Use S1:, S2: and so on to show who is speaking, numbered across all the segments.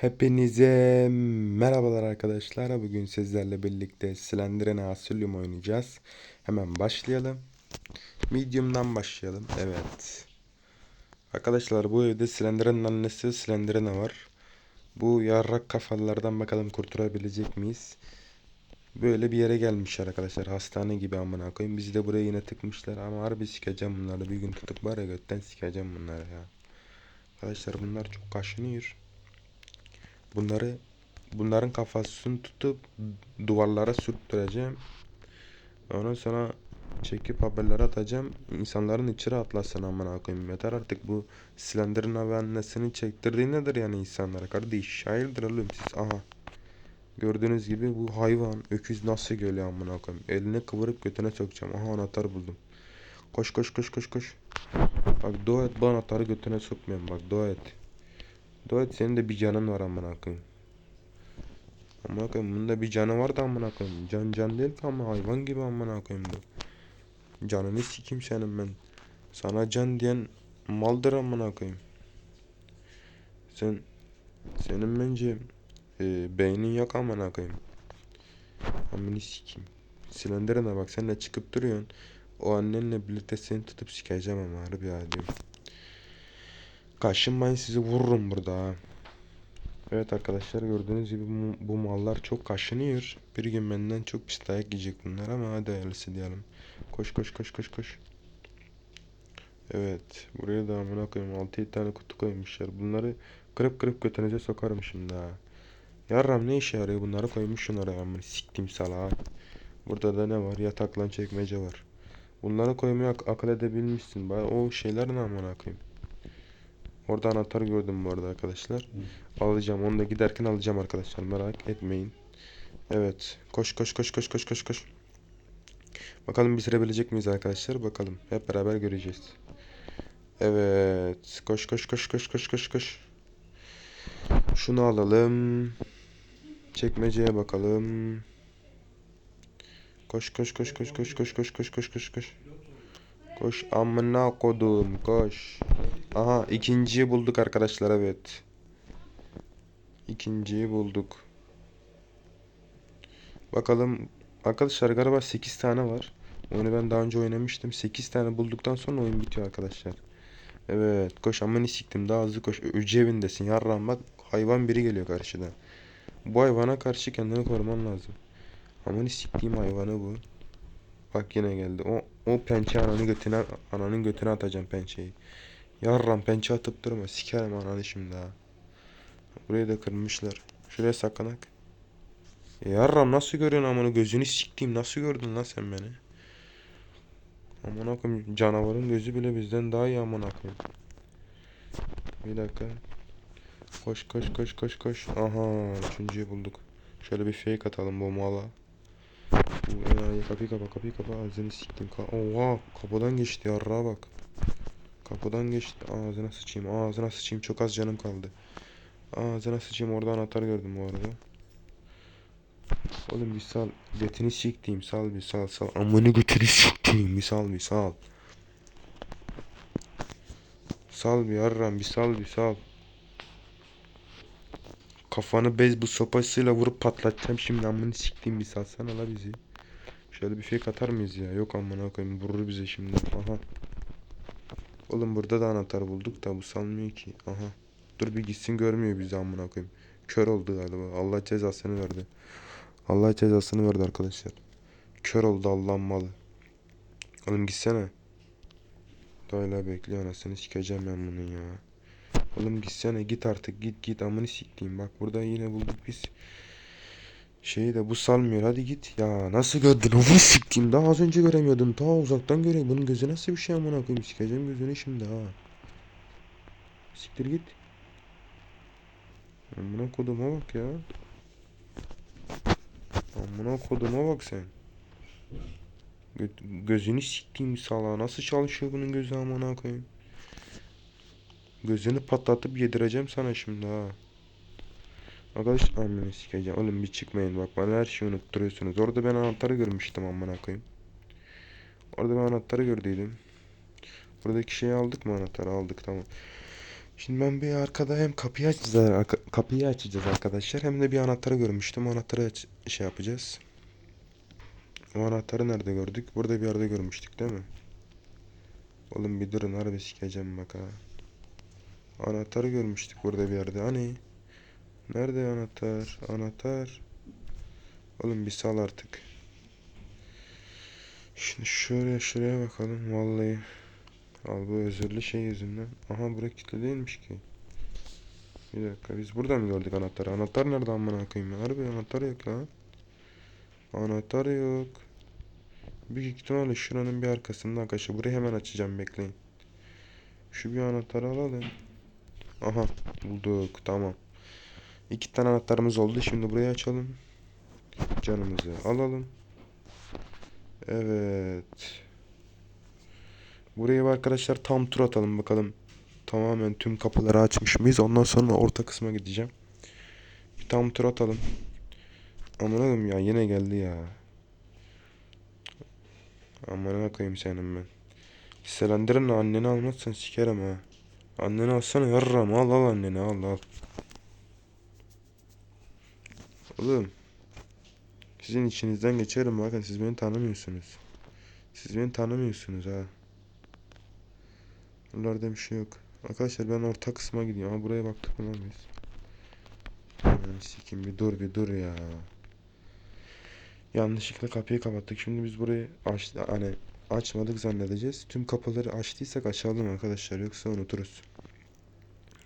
S1: Hepinize merhabalar arkadaşlar. Bugün sizlerle birlikte Slenderman Asylum oynayacağız. Hemen başlayalım. Medium'dan başlayalım. Evet. Arkadaşlar bu evde Slenderman'ın annesi Slenderman var. Bu yarrak kafalardan bakalım kurtulabilecek miyiz? Böyle bir yere gelmişler arkadaşlar. Hastane gibi amına koyayım. Bizi de buraya yine tıkmışlar ama harbi sikeceğim bunları. Bir gün tutup var ya götten sikeceğim bunları ya. Arkadaşlar bunlar çok kaşınıyor. Bunları bunların kafasını tutup duvarlara sürttüreceğim. Ondan sonra çekip haberleri atacağım. İnsanların içeri atlasın amına koyayım. Yeter artık bu Slender'ın ve annesini çektirdiği nedir yani insanlara kardeş? Şairdir oğlum siz. Aha. Gördüğünüz gibi bu hayvan öküz nasıl geliyor amına koyayım. Elini kıvırıp götüne sokacağım. Aha anahtar buldum. Koş koş koş koş koş. Bak dua et bu anahtarı götüne sokmayayım bak dua et. Dua et senin de bir canın var amına koyayım. Amına koyayım bunun da bir canı var da amına koyayım. Can can değil ki ama hayvan gibi amına koyayım bu. Canını sikeyim senin ben. Sana can diyen maldır amına koyayım. Sen senin bence e, beynin yok amına koyayım. Amını sikeyim. Silenderine bak sen de çıkıp duruyorsun. O annenle birlikte seni tutup sikeceğim ama harbi ya diyorum. Kaşınmayın sizi vururum burada. Evet arkadaşlar gördüğünüz gibi bu, bu mallar çok kaşınıyor. Bir gün benden çok pis dayak yiyecek bunlar ama hadi hayırlısı diyelim. Koş koş koş koş koş. Evet buraya da amına koyayım 6-7 tane kutu koymuşlar. Bunları kırıp kırıp götünüze sokarım şimdi ha. Yarram ne işe yarıyor bunları koymuşsun oraya amına siktim salağa. Burada da ne var yataklan çekmece var. Bunları koymayı ak- akıl edebilmişsin. O şeyler ne amına koyayım. Orada anahtar gördüm bu arada arkadaşlar. Alacağım. Onu da giderken alacağım arkadaşlar. Merak etmeyin. Evet. Koş koş koş koş koş koş koş. Bakalım bitirebilecek miyiz arkadaşlar? Bakalım. Hep beraber göreceğiz. Evet. Koş koş koş koş koş koş koş. Şunu alalım. Çekmeceye bakalım. Koş koş koş koş koş koş koş koş koş koş koş. Koş amına kodum koş. Aha ikinciyi bulduk arkadaşlar evet. İkinciyi bulduk. Bakalım arkadaşlar galiba 8 tane var. Onu ben daha önce oynamıştım. 8 tane bulduktan sonra oyun bitiyor arkadaşlar. Evet koş amını siktim daha hızlı koş. Öcü evindesin yarram bak hayvan biri geliyor karşıdan. Bu hayvana karşı kendini koruman lazım. Amını siktiğim hayvanı bu. Bak yine geldi. O o pençe ananın götüne ananın götüne atacağım pençeyi. Yarram pençe atıp durma. Sikerim ananı şimdi ha. Burayı da kırmışlar. Şuraya saklanak. E yarram nasıl görüyorsun amına gözünü siktiğim nasıl gördün lan sen beni? Amına koyayım canavarın gözü bile bizden daha iyi amına koyayım. Bir dakika. Koş koş koş koş koş. Aha üçüncüyü bulduk. Şöyle bir fake atalım bu mala. Enayi kapıyı kapa kapıyı kapa ağzını siktim. Ka Oha kapıdan geçti yarrağa bak. Kapıdan geçti ağzına sıçayım ağzına sıçayım çok az canım kaldı. Ağzına sıçayım orada anahtar gördüm bu arada. Oğlum bir sal. Götünü siktiğim sal bir sal sal. Amını götünü siktiğim bir sal bir sal. Sal bir yarram bir sal bir sal. Kafanı bez bu sopasıyla vurup patlatacağım şimdi amını siktiğim bir salsana la bizi. Şöyle bir fake atar mıyız ya? Yok amına koyayım vurur bize şimdi. Aha. Oğlum burada da anahtar bulduk da bu salmıyor ki. Aha. Dur bir gitsin görmüyor bizi amına koyayım. Kör oldu galiba. Allah cezasını verdi. Allah cezasını verdi arkadaşlar. Kör oldu Allah'ın malı. Oğlum gitsene. Böyle bekliyor anasını sikeceğim ben bunun ya. Oğlum gitsene git artık git git amını siktiğim. Bak burada yine bulduk biz. Şeyi de bu salmıyor hadi git. Ya nasıl gördün amını siktiğim. Daha az önce göremiyordum. Ta uzaktan göreyim. Bunun gözü nasıl bir şey amına koyayım. Sikeceğim gözünü şimdi ha. Siktir git. Amına koduma bak ya. Amına koduma bak sen. Gö- gözünü siktiğim salağa nasıl çalışıyor bunun gözü amına koyayım. Gözünü patlatıp yedireceğim sana şimdi ha. Arkadaş amına sikeceğim. Oğlum bir çıkmayın bak bana her şeyi unutturuyorsunuz. Orada ben anahtarı görmüştüm amına koyayım. Orada ben anahtarı gördüydüm. Buradaki şeyi aldık mı anahtarı aldık tamam. Şimdi ben bir arkada hem kapıyı açacağız, kapıyı açacağız arkadaşlar hem de bir anahtarı görmüştüm. Anahtarı aç- şey yapacağız. O anahtarı nerede gördük? Burada bir yerde görmüştük değil mi? Oğlum bir durun harbi sikeceğim bak ha. Anahtarı görmüştük burada bir yerde. Hani? Nerede anahtar? Anahtar. Oğlum bir sal artık. Şimdi şuraya şuraya bakalım vallahi. Al bu özürlü şey yüzünden. Aha bura kilitli değilmiş ki. Bir dakika biz burada mı gördük anahtarı? Anahtar nerede amına koyayım ya? Harbi anahtar yok lan. Anahtar yok. Büyük ihtimalle şuranın bir arkasında arkadaşlar. Burayı hemen açacağım bekleyin. Şu bir anahtarı alalım. Aha bulduk tamam. İki tane anahtarımız oldu. Şimdi burayı açalım. Canımızı alalım. Evet. Buraya arkadaşlar tam tur atalım bakalım. Tamamen tüm kapıları açmış mıyız? Ondan sonra orta kısma gideceğim. Bir tam tur atalım. Aman ya yine geldi ya. Aman koyayım senin ben. Selendir'in anneni almazsan sikerim ha. Anneni alsana yarram al al anneni al al. Oğlum. Sizin içinizden geçerim bakın siz beni tanımıyorsunuz. Siz beni tanımıyorsunuz ha. Buralarda bir şey yok. Arkadaşlar ben orta kısma gidiyorum ama buraya baktık mı lan biz? Aman sikim bir dur bir dur ya. Yanlışlıkla kapıyı kapattık. Şimdi biz burayı aç hani açmadık zannedeceğiz. Tüm kapıları açtıysak açalım arkadaşlar yoksa unuturuz.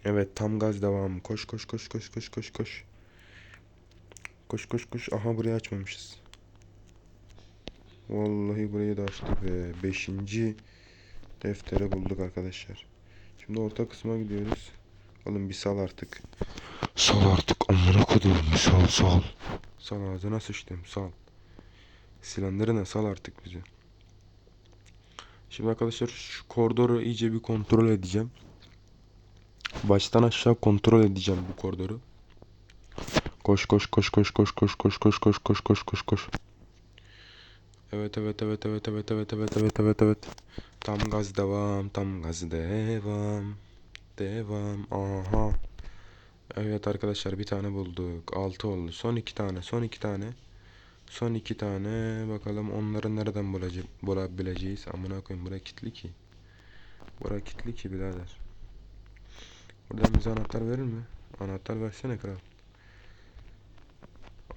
S1: Evet tam gaz devam. Koş koş koş koş koş koş koş. Koş koş koş. Aha burayı açmamışız. Vallahi burayı da açtık ve beşinci defteri bulduk arkadaşlar. Şimdi orta kısma gidiyoruz. Oğlum bir sal artık. Sal artık amına kodum bir sal sal. Sal ağzına sıçtım sal. Silendirine sal artık bizi. Şimdi arkadaşlar şu koridoru iyice bir kontrol edeceğim. Baştan aşağı kontrol edeceğim bu koridoru. Koş koş koş koş koş koş koş koş koş koş koş koş koş. Evet evet evet evet evet evet evet evet evet evet. Tam gaz devam tam gaz devam. Devam aha. Evet arkadaşlar bir tane bulduk. 6 oldu. Son iki tane son iki tane. Son iki tane. Bakalım onları nereden bulabileceğiz. Amına koyayım bura kilitli ki. Bura kilitli ki birader. Buradan bize anahtar verir mi? Anahtar versene kral.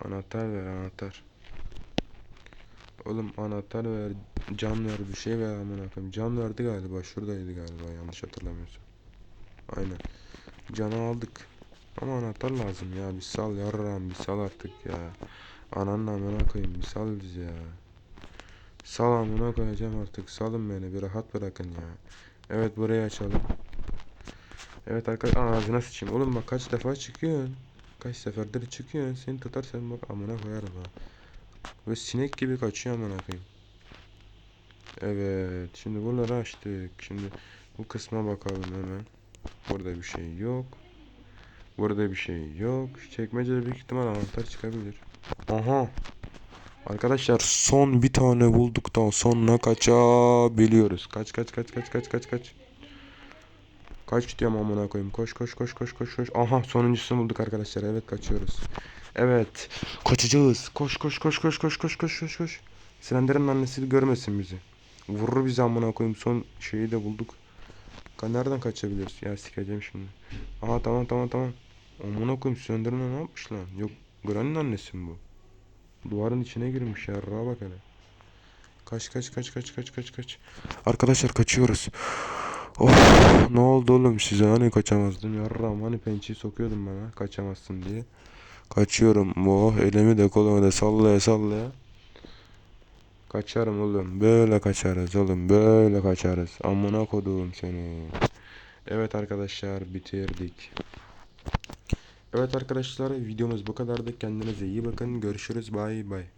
S1: Anahtar ver anahtar. Oğlum anahtar ver, can ver, bir şey ver amına koyayım. Can verdi galiba, şuradaydı galiba yanlış hatırlamıyorsam. Aynen. Canı aldık. Ama anahtar lazım ya. Bir sal yarram, bir sal artık ya. Ananın amına koyayım, bir sal bizi ya. Sal amına koyacağım artık. Salın beni, bir rahat bırakın ya. Evet burayı açalım. Evet arkadaşlar ağzına sıçayım. Oğlum bak kaç defa çıkıyorsun. Kaç seferdir çıkıyorsun. Seni tutarsan bak amına koyarım ha. Ve sinek gibi kaçıyor amına koyayım. Evet. Şimdi buraları açtık. Şimdi bu kısma bakalım hemen. Burada bir şey yok. Burada bir şey yok. Çekmecede büyük ihtimal anahtar çıkabilir. Aha. Arkadaşlar son bir tane bulduktan sonra kaçabiliyoruz. Kaç kaç kaç kaç kaç kaç kaç. Kaç diyorum amına koyayım. Koş koş koş koş koş koş. Aha sonuncusunu bulduk arkadaşlar. Evet kaçıyoruz. Evet. Kaçacağız. Koş koş koş koş koş koş koş koş koş. Silender'in annesi görmesin bizi. Vurur bizi amına koyayım. Son şeyi de bulduk. Ka- Nereden kaçabiliriz? Ya sikeceğim şimdi. Aha tamam tamam tamam. Amına koyayım Silender'in ne yapmış lan? Yok Granny'nin annesi mi bu? Duvarın içine girmiş ya. Rağa bak hele. Kaç kaç kaç kaç kaç kaç kaç. Arkadaşlar kaçıyoruz. Of ne oldu oğlum size hani kaçamazdın yarram hani pençeyi sokuyordum bana kaçamazsın diye. Kaçıyorum oh elimi de kolumu da sallaya sallaya. Kaçarım oğlum böyle kaçarız oğlum böyle kaçarız amına koduğum seni. Evet arkadaşlar bitirdik. Evet arkadaşlar videomuz bu kadardı. Kendinize iyi bakın. Görüşürüz. Bay bay.